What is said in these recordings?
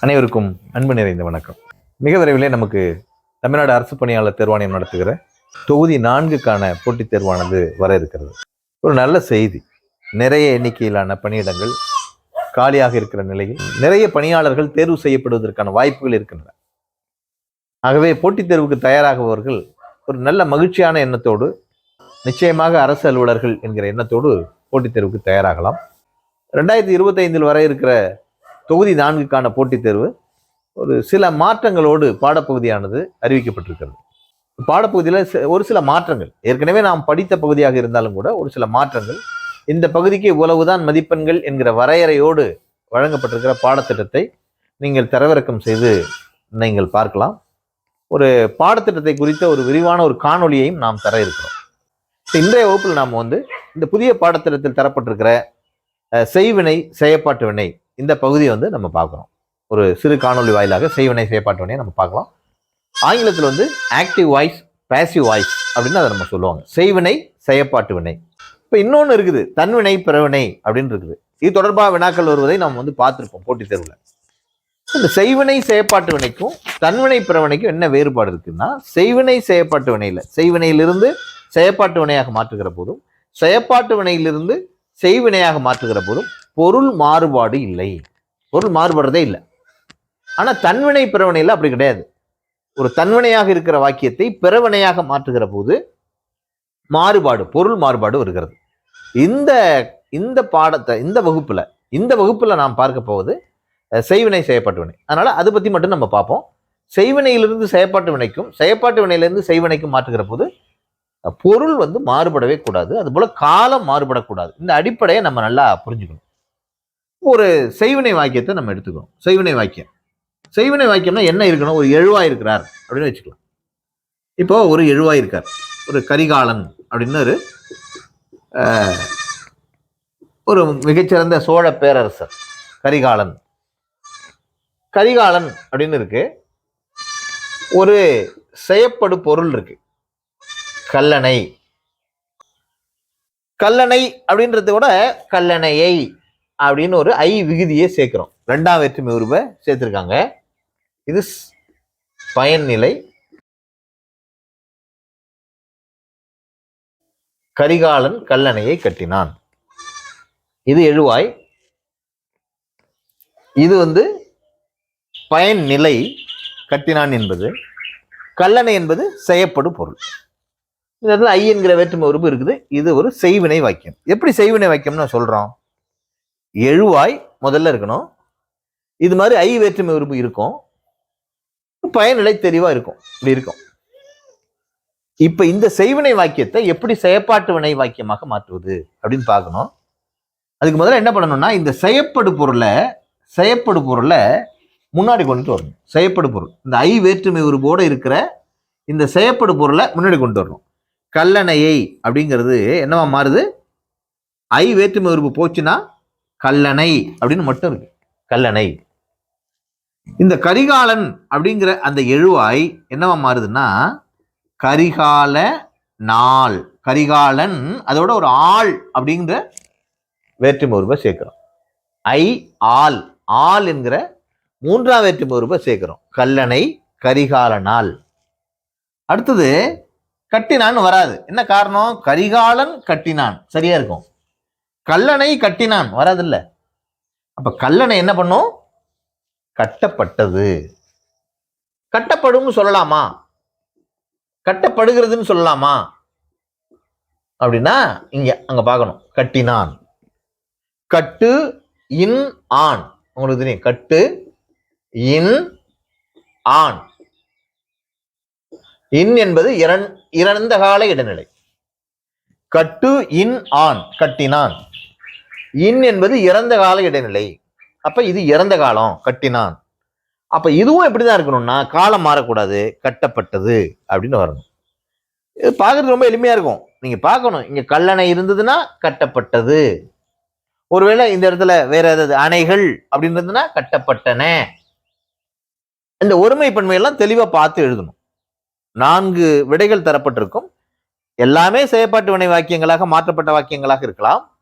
அனைவருக்கும் அன்பு நிறைந்த வணக்கம். மிக விரைவிலே நமக்கு தமிழ்நாடு அரசு பணியாளர் தேர்வாணையம் நடத்துகிற தொகுதி நான்குக்கான போட்டித் தேர்வானது வர இருக்கிறது. ஒரு நல்ல செய்தி. நிறைய எண்ணிக்கையிலான பணியிடங்கள் காலியாக இருக்கிற நிலையில் நிறைய பணியாளர்கள் தேர்வு செய்யப்படுவதற்கான வாய்ப்புகள் இருக்கின்றன. ஆகவே போட்டித் தேர்வுக்கு தயாராகுபவர்கள் ஒரு நல்ல மகிழ்ச்சியான எண்ணத்தோடு நிச்சயமாக அரசு அலுவலர்கள் என்கிற எண்ணத்தோடு போட்டித் தேர்வுக்கு தயாராகலாம். ரெண்டாயிரத்தி இருபத்தைந்தில் வர இருக்கிற தொகுதி நான்குக்கான போட்டித் தேர்வு ஒரு சில மாற்றங்களோடு பாடப்பகுதியானது அறிவிக்கப்பட்டிருக்கிறது. பாடப்பகுதியில் ஒரு சில மாற்றங்கள். ஏற்கனவே நாம் படித்த பகுதியாக இருந்தாலும் கூட ஒரு சில மாற்றங்கள். இந்த பகுதிக்கு இவ்வளவுதான் மதிப்பெண்கள் என்கிற வரையறையோடு வழங்கப்பட்டிருக்கிற பாடத்திட்டத்தை நீங்கள் தரவிறக்கம் செய்து நீங்கள் பார்க்கலாம். ஒரு பாடத்திட்டத்தை குறித்த ஒரு விரிவான ஒரு காணொலியையும் நாம் தர இருக்கிறோம். இன்றைய வகுப்பில் நாம் வந்து இந்த புதிய பாடத்திட்டத்தில் தரப்பட்டிருக்கிற செய்வினை செயற்பாட்டு வினை இந்த பகுதியை வந்து நம்ம பார்க்குறோம் ஒரு சிறு காணொளி வாயிலாக செய்வினை செயற்பாட்டு வினையை நம்ம பார்க்கலாம். ஆங்கிலத்தில் வந்து ஆக்டிவ் வாய்ஸ் பேசிவ் வாய்ஸ் அப்படின்னு அதை நம்ம சொல்லுவாங்க. செய்வினை செயற்பாட்டு வினை. இப்போ இன்னொன்று இருக்குது தன்வினை பிறவினை அப்படின்னு இருக்குது. இது தொடர்பாக வினாக்கள் வருவதை நம்ம வந்து பார்த்துருப்போம் போட்டித் தேர்வில். இந்த செய்வினை செயற்பாட்டு வினைக்கும் தன்வினை பிறவினைக்கும் என்ன வேறுபாடு இருக்குன்னா செய்வினை செயற்பாட்டு வினையில் செய்வினையிலிருந்து செயற்பாட்டு வினையாக மாற்றுகிற போதும் செயற்பாட்டு வினையிலிருந்து செய்வினையாக மாற்றுகிற போதும் பொருள் மாறுபாடு இல்லை. பொருள் மாறுபடுறதே இல்லை. ஆனால் தன்வினை பிறவினையில் அப்படி கிடையாது. ஒரு தன்வினையாக இருக்கிற வாக்கியத்தை பிறவினையாக மாற்றுகிற போது மாறுபாடு பொருள் மாறுபாடு வருகிறது. இந்த இந்த பாடத்தை இந்த வகுப்பில் இந்த வகுப்பில் நாம் பார்க்க போவது செய்வினை செயற்பாட்டு வினை. அதை பற்றி மட்டும் நம்ம பார்ப்போம். செய்வினையிலிருந்து செயற்பாட்டு வினைக்கும் செயற்பாட்டு வினையிலிருந்து செய்வினைக்கும் மாற்றுகிற போது பொருள் வந்து மாறுபடவே கூடாது. அதுபோல் காலம் மாறுபடக்கூடாது. இந்த அடிப்படையை நம்ம நல்லா புரிஞ்சுக்கணும். ஒரு செய்வினை வாக்கியத்தை நம்ம எடுத்துக்கணும் செய்வினை வாக்கியம். செய்வினை வாக்கியம்னா என்ன இருக்கணும்? ஒரு எழுவாய் இருக்கிறார் அப்படின்னு வச்சுக்கலாம். இப்போ ஒரு எழுவாய் இருக்கார். ஒரு கரிகாலன் அப்படின்னு ஒரு ஒரு மிகச்சிறந்த சோழ பேரரசர் கரிகாலன். கரிகாலன் அப்படின்னு இருக்கு. ஒரு செயப்படு பொருள் இருக்கு. கல்லணை. கல்லணை அப்படின்றத விட கல்லணையை அப்படின்னு ஒரு ஐ விகுதியை சேர்க்கிறோம். ரெண்டாம் வேற்றுமை உருவை சேர்த்துருக்காங்க. இது ஸ்- பயன்நிலை கரிகாலன் கல்லணையை கட்டினான். இது எழுவாய். இது வந்து பயன்நிலை கட்டினான் என்பது. கல்லணை என்பது செய்யப்படும் பொருள். இந்த இடத்துல ஐ என்கிற வேற்றுமை உறுப்பு இருக்குது. இது ஒரு செய்வினை வாக்கியம். எப்படி செய்வினை வாக்கியம்னு சொல்கிறோம் எழுவாய் முதல்ல இருக்கணும். இது மாதிரி ஐ வேற்றுமை உறுப்பு இருக்கும். பயனிலை தெளிவாக இருக்கும். இப்படி இருக்கும். இப்போ இந்த செய்வினை வாக்கியத்தை எப்படி செயற்பாட்டு வினை வாக்கியமாக மாற்றுவது அப்படின்னு பார்க்கணும். அதுக்கு முதல்ல என்ன பண்ணணும்னா இந்த செயப்படு பொருளை செயப்படு பொருளை முன்னாடி கொண்டு வரணும். செயப்படு பொருள். இந்த ஐ வேற்றுமை உருவோடு இருக்கிற இந்த செயப்படு பொருளை முன்னாடி கொண்டு வரணும். கல்லணையை அப்படிங்கிறது என்னவா மாறுது? ஐ வேற்றுமை உருவு போச்சுன்னா கல்லணை அப்படின்னு மட்டும் இருக்கு. கல்லணை. இந்த கரிகாலன் அப்படிங்கிற அந்த எழுவாய் என்னவா மாறுதுன்னா கரிகால நாள் கரிகாலன் அதோட ஒரு ஆள் அப்படிங்கிற வேற்றுமை உருவை சேர்க்கிறோம். ஐ ஆள். ஆள் என்கிற மூன்றாம் வேற்றுமை உருவை சேர்க்கிறோம். கல்லணை கரிகால நாள். அடுத்தது கட்டினான் வராது. என்ன காரணம்? கரிகாலன் கட்டினான். சரியா இருக்கும். கல்லணை கட்டினான். வராதில்ல. அப்ப கல்லணை என்ன பண்ணும்? கட்டப்பட்டது. கட்டப்படும்னு சொல்லலாமா? கட்டப்படுகிறதுன்னு சொல்லலாமா? அப்படின்னா இங்க அங்க பார்க்கணும். கட்டினான். கட்டு இன் ஆண். உங்களுக்கு தெரியும். கட்டு இன் ஆண். இன் என்பது இரண் இறந்த கால இடைநிலை. கட்டு இன் ஆண். கட்டினான். இன் என்பது இறந்த கால இடைநிலை. அப்ப இது இறந்த காலம் கட்டினான். அப்ப இதுவும் எப்படிதான் இருக்கணும்னா காலம் மாறக்கூடாது கட்டப்பட்டது அப்படின்னு வரணும். இது பார்க்கறது ரொம்ப எளிமையா இருக்கும். நீங்க பார்க்கணும் இங்க கல்லணை இருந்ததுன்னா கட்டப்பட்டது. ஒருவேளை இந்த இடத்துல வேற ஏதாவது அணைகள் அப்படின்னு இருந்ததுன்னா கட்டப்பட்டன. இந்த ஒருமை பன்மையெல்லாம் தெளிவா பார்த்து எழுதணும். நான்கு விடைகள் தரப்பட்டிருக்கும். எல்லாமே செயற்பாட்டு வினை வாக்கியங்களாக மாற்றப்பட்ட வாக்கியங்களாக இருக்கலாம்.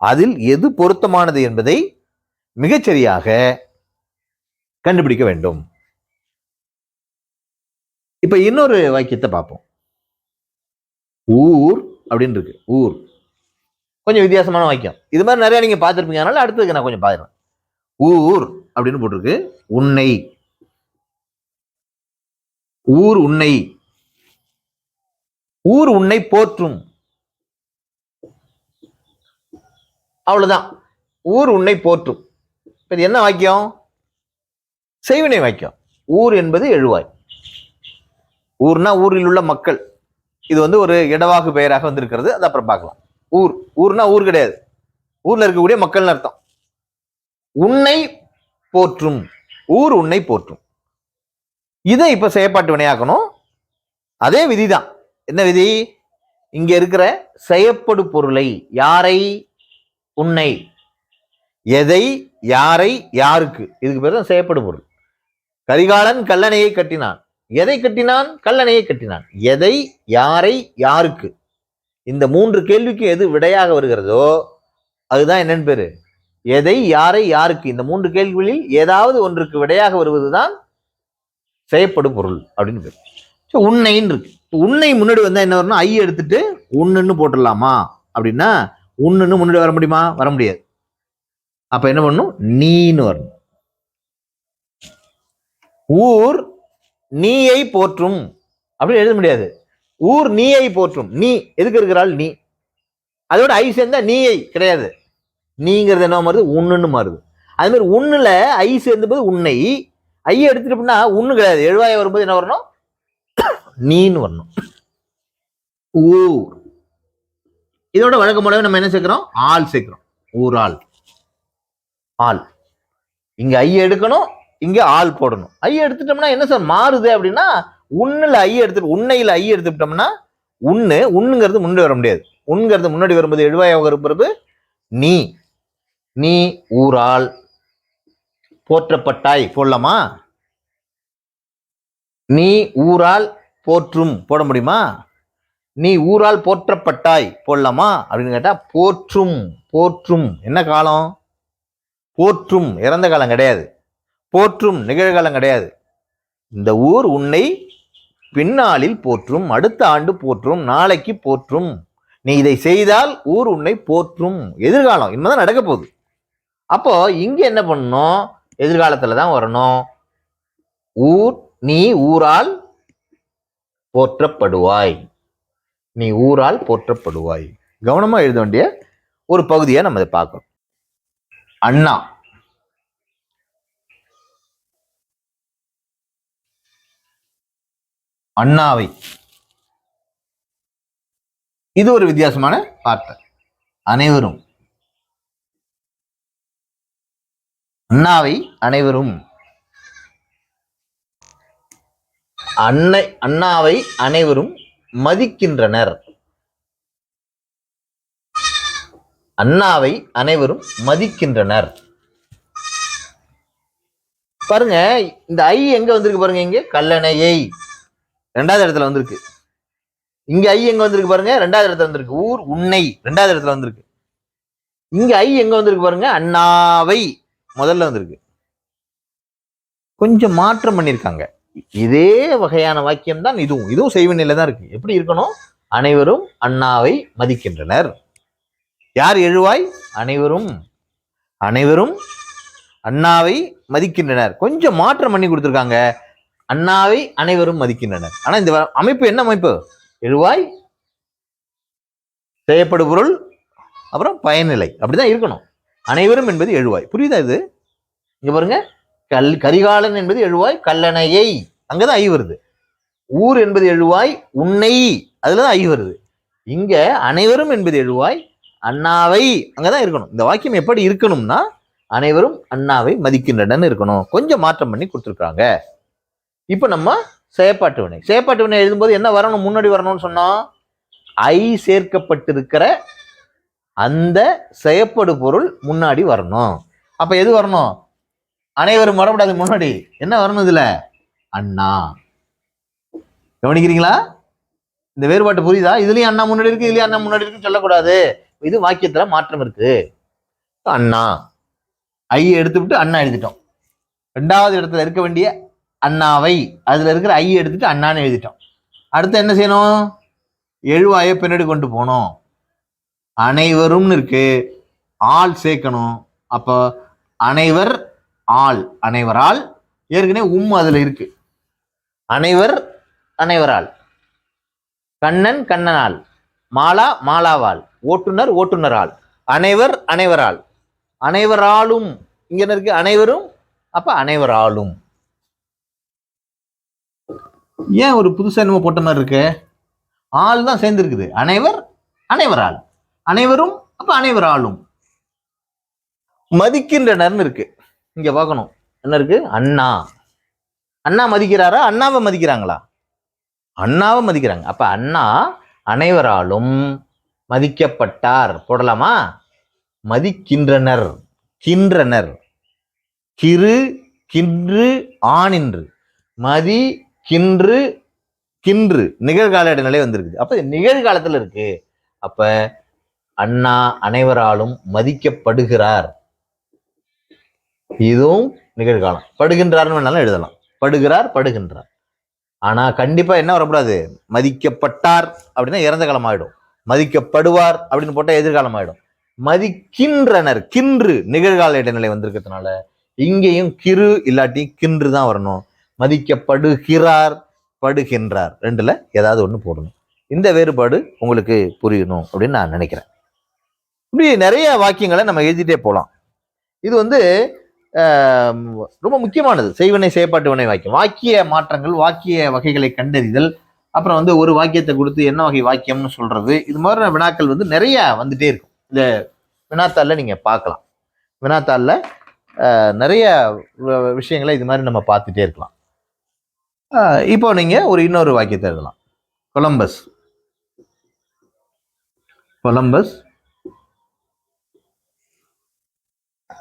அதில் எது பொருத்தமானது என்பதை மிகச்சரியாக கண்டுபிடிக்க வேண்டும். இப்ப இன்னொரு வாக்கியத்தை பார்ப்போம். ஊர் அப்படின்னு இருக்கு. ஊர். கொஞ்சம் வித்தியாசமான வாக்கியம். இது மாதிரி நிறைய நீங்க பார்த்துருப்பீங்க. அதனால அடுத்ததுக்கு நான் கொஞ்சம் பாக்குறேன் ஊர் அப்படின்னு போட்டிருக்கு. உன்னை. ஊர் உன்னை. ஊர் உன்னை போற்றும். அவ்வளோதான் ஊர் உன்னை போற்றும். இப்போ இது என்ன வாக்கியம்? செய்வினை வாக்கியம். ஊர் என்பது எழுவாய். ஊர்னா ஊரில் உள்ள மக்கள். இது வந்து ஒரு இடவாகு பெயராக வந்திருக்கிறது. அது அப்புறம் பார்க்கலாம். ஊர். ஊர்னா ஊர் கிடையாது. ஊரில் இருக்கக்கூடிய மக்கள்னு அர்த்தம். உன்னை போற்றும். ஊர் உன்னை போற்றும். இதை இப்போ செயற்பாட்டு வினையாக்கணும். அதே விதி தான் என்ன விதி? இங்கே இருக்கிற செயப்படு பொருளை யாரை உன்னை. எதை யாரை யாருக்கு? இதுக்கு பேர் தான் செய்யப்படும் பொருள். கரிகாலன் கல்லணையை கட்டினான். எதை கட்டினான்? கல்லணையை கட்டினான். எதை யாரை யாருக்கு? இந்த மூன்று கேள்விக்கு எது விடையாக வருகிறதோ அதுதான் என்னன்னு பேரு? எதை யாரை யாருக்கு? இந்த மூன்று கேள்விகளில் ஏதாவது ஒன்றுக்கு விடையாக வருவதுதான் செய்யப்படும் பொருள் அப்படின்னு பேர். ஸோ உன்னைன்னு இருக்கு. உன்னை முன்னாடி வந்தால் என்ன வரும்னா ஐ எடுத்துட்டு உன்னுன்னு போட்டுடலாமா? அப்படின்னா உன்னுன்னு முன்னாடி வர முடியுமா? வர முடியாது. அப்போ என்ன பண்ணணும்? நீன்னு வரணும். ஊர் நீயை போற்றும். அப்படின்னு எழுத முடியாது. ஊர் நீயை போற்றும். நீ எதுக்கு இருக்கிறாள்? நீ. அதோட ஐ சேர்ந்தா நீயை கிடையாது. நீங்கிறது என்ன மாறுது? ஒன்றுன்னு மாறுது. அது மாதிரி உன்னுல ஐ சேர்ந்தபோது உன்னை ஐயை எடுத்துட்டோம்னா உண்ணு கிடையாது. எழுவாய வரும்போது என்ன வரணும்? நீன்னு வரணும். ஊர். இதோட வழக்கமானவே நம்ம என்ன சேர்க்கிறோம்? ஆள் சேர்க்கிறோம். ஊர் ஆள். இங்க ஐ எடுக்கணும் இங்க ஆள் போடணும். ஐ எடுத்துட்டோம்னா என்ன சார் மாறுது அப்படின்னா உன்னுல ஐ எடுத்து உன்னையில ஐ எடுத்துட்டோம்னா உண்ணு உண்ணுங்கிறது முன்னாடி வர முடியாது. உண்கிறது முன்னாடி வரும்போது எழுவாயாக வரும்போது நீ. நீ ஊரால் போற்றப்பட்டாய் போடலாமா? நீ ஊரால் போற்றும். போட முடியுமா? நீ ஊரால் போற்றப்பட்டாய் போடலாமா? அப்படின்னு கேட்டால் போற்றும் போற்றும். என்ன காலம்? போற்றும். இறந்த காலம் கிடையாது. போற்றும் நிகழ்காலம் கிடையாது. இந்த ஊர் உன்னை பின்னாளில் போற்றும் அடுத்த ஆண்டு போற்றும் நாளைக்கு போற்றும். நீ இதை செய்தால் ஊர் உன்னை போற்றும். எதிர்காலம். இனிமேதான் நடக்க போகுது. அப்போ இங்கே என்ன பண்ணணும்? எதிர்காலத்தில் தான் வரணும். ஊர் நீ ஊரால் போற்றப்படுவாய். நீ ஊரால் போற்றப்படுவாய். கவனமா எழுத வேண்டிய ஒரு பகுதியை நம்ம இதை பார்க்கணும். அண்ணா. அண்ணாவை. இது ஒரு வித்தியாசமான வார்த்தை. அனைவரும். அண்ணாவை அனைவரும். அன்னை அண்ணாவை அனைவரும் மதிக்கின்றனர். அண்ணாவை அனைவரும் மதிக்கின்றனர். பாருங்க இந்த ஐ எங்க வந்திருக்கு பாருங்க இங்க? கல்லணையை. ரெண்டாவது இடத்துல வந்திருக்கு. இங்க ஐ எங்க வந்திருக்கு பாருங்க? ரெண்டாவது இடத்துல வந்திருக்கு. ஊர் உன்னை. ரெண்டாவது இடத்துல வந்திருக்கு. இங்க ஐ எங்க வந்திருக்கு பாருங்க? அண்ணாவை. முதல்ல வந்திருக்கு. கொஞ்சம் மாற்றம் பண்ணியிருக்காங்க. இதே வகையான வாக்கியம் தான் இதுவும் இதுவும் செய்வனில தான் இருக்கு. எப்படி இருக்கணும்? அனைவரும் அண்ணாவை மதிக்கின்றனர். யார் எழுவாய்? அனைவரும் அனைவரும் அண்ணாவை மதிக்கின்றனர். கொஞ்சம் மாற்றம் பண்ணி கொடுத்துருக்காங்க. அண்ணாவை அனைவரும் மதிக்கின்றனர். ஆனால் இந்த வ- அமைப்பு என்ன அமைப்பு? எழுவாய் செய்யப்படு பொருள் அப்புறம் பயனிலை அப்படிதான் இருக்கணும். அனைவரும் என்பது எழுவாய். புரியுதா இது? இங்க பாருங்க. கல் கரிகாலன் என்பது எழுவாய் கல்லணையை. அங்கதான் ஐ வருது. ஊர் என்பது எழுவாய் உன்னை. அதுலதான் ஐ வருது. இங்க அனைவரும் என்பது எழுவாய் அண்ணாவை. அங்கதான் இருக்கணும். இந்த வாக்கியம் எப்படி இருக்கணும்னா அனைவரும் அண்ணாவை மதிக்கின்றனர் இருக்கணும். கொஞ்சம் மாற்றம் பண்ணி கொடுத்துருக்காங்க. இப்போ நம்ம செயற்பாட்டு வினை. செயற்பாட்டு வினை எழுதும்போது என்ன வரணும்? முன்னாடி வரணும்னு சொன்னோம் ஐ சேர்க்கப்பட்டிருக்கிற அந்த செயற்படு பொருள் முன்னாடி வரணும். அப்ப எது வரணும்? அனைவரும் வரக்கூடாது முன்னாடி என்ன வரணும் இதுல? அண்ணா. கவனிக்கிறீங்களா? இந்த வேறுபாட்டு புரியுதா? இதுலயும் அண்ணா முன்னாடி இருக்கு இதுலயும் அண்ணா முன்னாடி இருக்குன்னு சொல்லக்கூடாது. இது வாக்கியத்துல மாற்றம் இருக்கு. அண்ணா. ஐ எடுத்துவிட்டு அண்ணா எழுதிட்டோம். ரெண்டாவது இடத்துல இருக்க வேண்டிய அண்ணாவை அதுல இருக்கிற ஐ எடுத்துட்டு அண்ணான்னு எழுதிட்டோம். அடுத்து என்ன செய்யணும்? எழுவாயை பின்னாடி கொண்டு போகணும். அனைவரும்னு இருக்கு. ஆள் சேர்க்கணும். அப்போ அனைவர் ஆள் அனைவரால் ஏற்கனவே உம் அதுல இருக்கு. அனைவர் அனைவரால். கண்ணன் கண்ணனால். மாலா மாலாவால். ஓட்டுநர் ஓட்டுநரால். அனைவர் அனைவரால். அனைவராலும். இங்க இருக்கு? அனைவரும்? அப்ப அனைவராலும். ஏன் ஒரு புதுசா நம்ம போட்ட மாதிரி இருக்கு? ஆள் தான் சேர்ந்துருக்குது. அனைவர் அனைவரால். அனைவரும் அப்ப அனைவராலும். மதிக்கின்றனர்னு இருக்கு. இங்க பார்க்கணும். என்ன இருக்கு? அண்ணா. அண்ணா மதிக்கிறாரா? அண்ணாவை மதிக்கிறாங்களா? அண்ணாவை மதிக்கிறாங்க. அப்ப அண்ணா அனைவராலும் மதிக்கப்பட்டார். போடலாமா? மதிக்கின்றனர். கின்றனர். கிரு கின்று ஆனின்று மதி கின்று கின்று. நிகழ்கால இடைநிலை வந்திருக்குது. அப்ப இது நிகழ்காலத்துல இருக்கு. அப்ப அண்ணா அனைவராலும் மதிக்கப்படுகிறார். இதுவும் நிகழ்காலம். படுகின்றார்னு வேணாலும் எழுதலாம். படுகிறார் படுகின்றார். ஆனால் கண்டிப்பாக என்ன வரக்கூடாது? மதிக்கப்பட்டார் அப்படின்னா இறந்த காலம் ஆகிடும் மதிக்கப்படுவார் அப்படின்னு போட்டால் எதிர்காலம் ஆகிடும் மதிக்கின்றனர் கின்று நிகழ்கால இடைநிலை வந்திருக்கிறதுனால இங்கேயும் கிரு இல்லாட்டி கின்று தான் வரணும். மதிக்கப்படுகிறார் படுகின்றார். ரெண்டில் ஏதாவது ஒன்று போடணும். இந்த வேறுபாடு உங்களுக்கு புரியணும் அப்படின்னு நான் நினைக்கிறேன். இப்படி நிறைய வாக்கியங்களை நம்ம எழுதிட்டே போகலாம் இது வந்து ரொம்ப முக்கியமானது. செய்வினை செயற்பாட்டு வினை வாக்கியம். வாக்கிய மாற்றங்கள் வாக்கிய வகைகளை கண்டறிதல் அப்புறம் வந்து ஒரு வாக்கியத்தை கொடுத்து என்ன வகை வாக்கியம்னு சொல்றது இது மாதிரி வினாக்கள் வந்து நிறைய வந்துட்டே இருக்கும். இந்த வினாத்தாளில் நீங்க பார்க்கலாம். வினாத்தாளில் நிறைய வ- விஷயங்களை இது மாதிரி நம்ம பார்த்துட்டே இருக்கலாம். இப்போ நீங்க ஒரு இன்னொரு வாக்கியத்தை எழுதலாம். கொலம்பஸ். கொலம்பஸ்.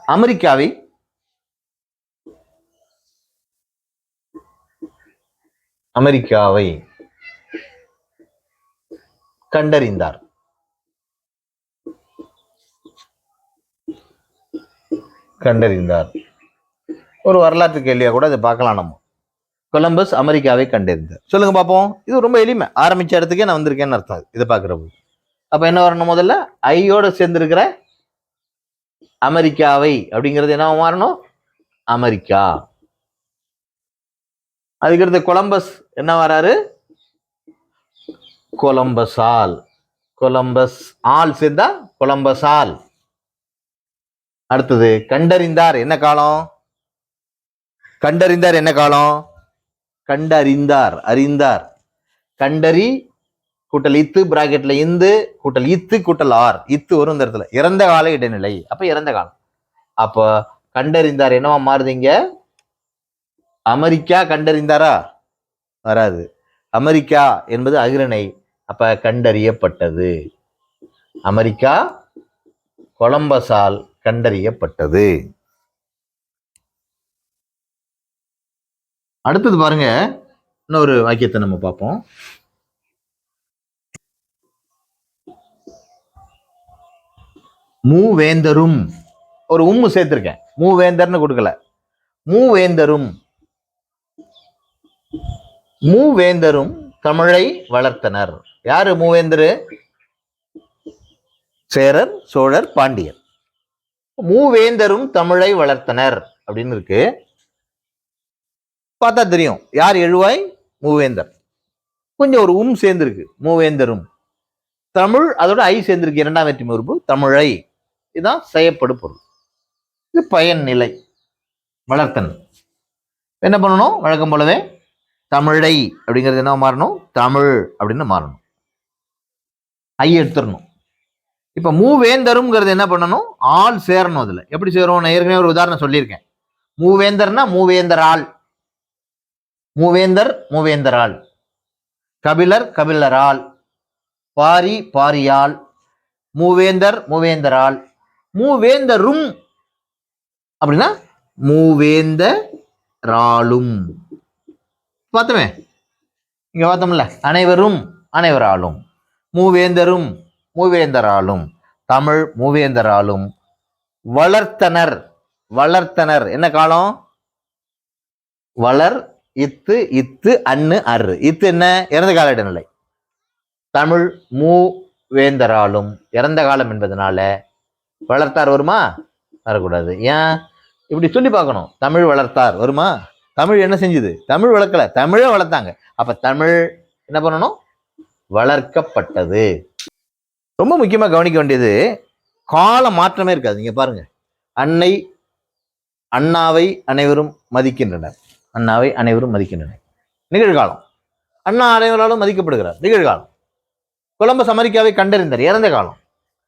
அமெரிக்காவை அமெரிக்காவை கண்டறிந்தார். கண்டறிந்தார். ஒரு வரலாற்று கேள்வியா கூட அதை பார்க்கலாம் நம்ம. கொலம்பஸ் அமெரிக்காவை கண்டறிந்தார். சொல்லுங்க பார்ப்போம். இது ரொம்ப எளிமை. ஆரம்பிச்ச இடத்துக்கே நான் வந்திருக்கேன்னு அர்த்தம் இதை பார்க்குறப்போ. அப்போ என்ன வரணும் முதல்ல? ஐயோட சேர்ந்துருக்கிற அமெரிக்காவை அப்படிங்கிறது என்ன மாறணும்? அமெரிக்கா. அதுக்கடுத்து கொலம்பஸ் என்ன வராரு? கொலம்பஸால். கொலம்பஸ் ஆல் சேர்ந்தா கொலம்பஸால். அடுத்தது கண்டறிந்தார் என்ன காலம்? கண்டறிந்தார் என்ன காலம்? கண்டறிந்தார் அறிந்தார். கண்டறி கூட்டல் இத்து பிராக்கெட்ல இந்து கூட்டல் இத்து கூட்டல் ஆர். இத்து வரும் இந்த இடத்துல. இறந்த கால இடைநிலை. அப்ப இறந்த காலம். அப்போ கண்டறிந்தார் என்னவா மாறுதுங்க அமெரிக்கா கண்டறிந்தாரா? வராது. அமெரிக்கா என்பது அகிரணை அப்ப கண்டறியப்பட்டது. அமெரிக்கா கொலம்பஸால் கண்டறியப்பட்டது. அடுத்தது பாருங்க. இன்னொரு வாக்கியத்தை நம்ம பார்ப்போம். மூவேந்தரும். ஒரு உம்மு சேர்த்திருக்கேன். மூவேந்தர்னு கொடுக்கல. மூவேந்தரும். மூவேந்தரும் தமிழை வளர்த்தனர். யாரு மூவேந்தரு? சேரர் சோழர் பாண்டியர். மூவேந்தரும் தமிழை வளர்த்தனர் அப்படின்னு இருக்கு. பார்த்தா தெரியும். யார் எழுவாய்? மூவேந்தர். கொஞ்சம் ஒரு உம் சேர்ந்திருக்கு. மூவேந்தரும். தமிழ் அதோட ஐ சேர்ந்திருக்கு. இரண்டாம் வேற்றுமை உறுப்பு தமிழை. இதுதான் செய்யப்படு பொருள். இது பயன் நிலை. வளர்த்தன் என்ன பண்ணணும்? வழக்கம் போலவே தமிழை அப்படிங்கிறது என்ன மாறணும்? தமிழ் அப்படின்னு மாறணும். ஐ எடுத்துடணும். இப்போ மூவேந்தருங்கிறது என்ன பண்ணணும்? ஆள் சேரணும் அதில். எப்படி சேரும் நான் ஏற்கனவே ஒரு உதாரணம் சொல்லியிருக்கேன். மூவேந்தர்னா ஆள் மூவேந்தர் மூவேந்தர் ஆள் கபிலர் கபிலரால். பாரி பாரியால். மூவேந்தர் மூவேந்தரால் மூவேந்தரும் அப்படின்னா மூவேந்தராலும் பார்த்தோமே. இங்கே பார்த்தோம்ல அனைவரும் அனைவராலும் மூவேந்தரும் மூவேந்தராலும் தமிழ் மூவேந்தராலும் வளர்த்தனர் வளர்த்தனர். என்ன காலம்? வளர் இத்து இத்து அன்னு அரு இத்து என்ன? இறந்த கால இடைநிலை. தமிழ் மூ வேந்தராலும் இறந்த காலம் என்பதனால வளர்த்தார் வருமா? வரக்கூடாது. ஏன்? இப்படி சொல்லி பார்க்கணும். தமிழ் வளர்த்தார் வருமா? தமிழ் என்ன செஞ்சுது? தமிழ் வளர்க்கல. தமிழை வளர்த்தாங்க. அப்ப தமிழ் என்ன பண்ணணும்? வளர்க்கப்பட்டது. ரொம்ப முக்கியமாக கவனிக்க வேண்டியது கால மாற்றமே இருக்காது. நீங்க பாருங்க. அன்னை அண்ணாவை அனைவரும் மதிக்கின்றனர். அண்ணாவை அனைவரும் மதிக்கின்றனர். நிகழ்காலம். அண்ணா அனைவராலும் மதிக்கப்படுகிறார். நிகழ்காலம். கொலம்பஸ் அமெரிக்காவை கண்டறிந்தார். இறந்த காலம்.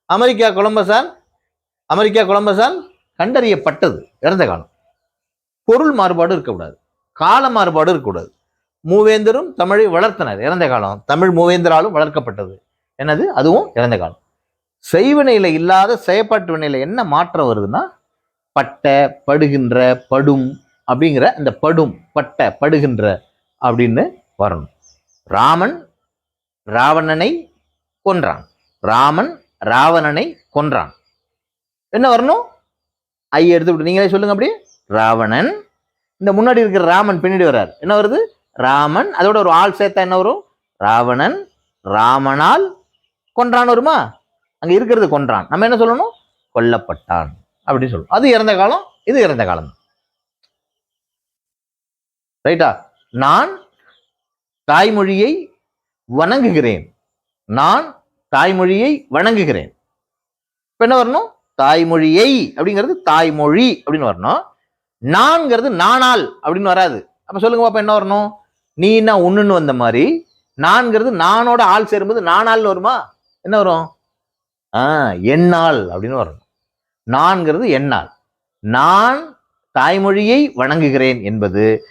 அமெரிக்கா கொலம்பஸால் அமெரிக்கா கொலம்பஸால் கண்டறியப்பட்டது. இறந்த காலம். பொருள் மாறுபாடு இருக்கக்கூடாது. கால மாறுபாடு இருக்கக்கூடாது. மூவேந்தரும் தமிழை வளர்த்தனர். இறந்த காலம். தமிழ் மூவேந்தராலும் வளர்க்கப்பட்டது. என்னது? அதுவும் இறந்த காலம். செய்வினையில் இல்லாத செயற்பாட்டு வினையில் என்ன மாற்றம் வருதுன்னா பட்ட படுகின்ற படும் அப்படிங்கிற அந்த படும் பட்ட படுகின்ற அப்படின்னு வரணும். ராமன் ராவணனை கொன்றான். ராமன் ராவணனை கொன்றான். என்ன வரணும்? ஐ எடுத்து விட்டு நீங்களே சொல்லுங்க அப்படியே. ராவணன் இந்த முன்னாடி இருக்கிற ராமன் பின்னாடி வர்றார். என்ன வருது? ராமன். அதோட ஒரு ஆள் சேர்த்தா என்ன வரும்? ராவணன். ராமனால் கொன்றான் வருமா? அங்கே இருக்கிறது கொன்றான். நம்ம என்ன சொல்லணும்? கொல்லப்பட்டான் அப்படின்னு சொல்லணும் அது இறந்த காலம் இது இறந்த காலம். ரைட்டா? நான் தாய்மொழியை வணங்குகிறேன். நான் தாய்மொழியை வணங்குகிறேன். இப்போ என்ன வரணும்? தாய்மொழியை அப்படிங்கிறது தாய்மொழி அப்படின்னு வரணும். நான்கிறது நானால் அப்படின்னு வராது. அப்ப சொல்லுங்க பாப்பா என்ன வரணும்? நீனா ஒண்ணுன்னு வந்த மாதிரி நான்கிறது நானோட ஆள் சேரும்போது நானால் வருமா? என்ன வரும்? ஆ என்னால் அப்படின்னு வரணும். நான்கிறது என்னால். நான் தாய்மொழியை வணங்குகிறேன் என்பது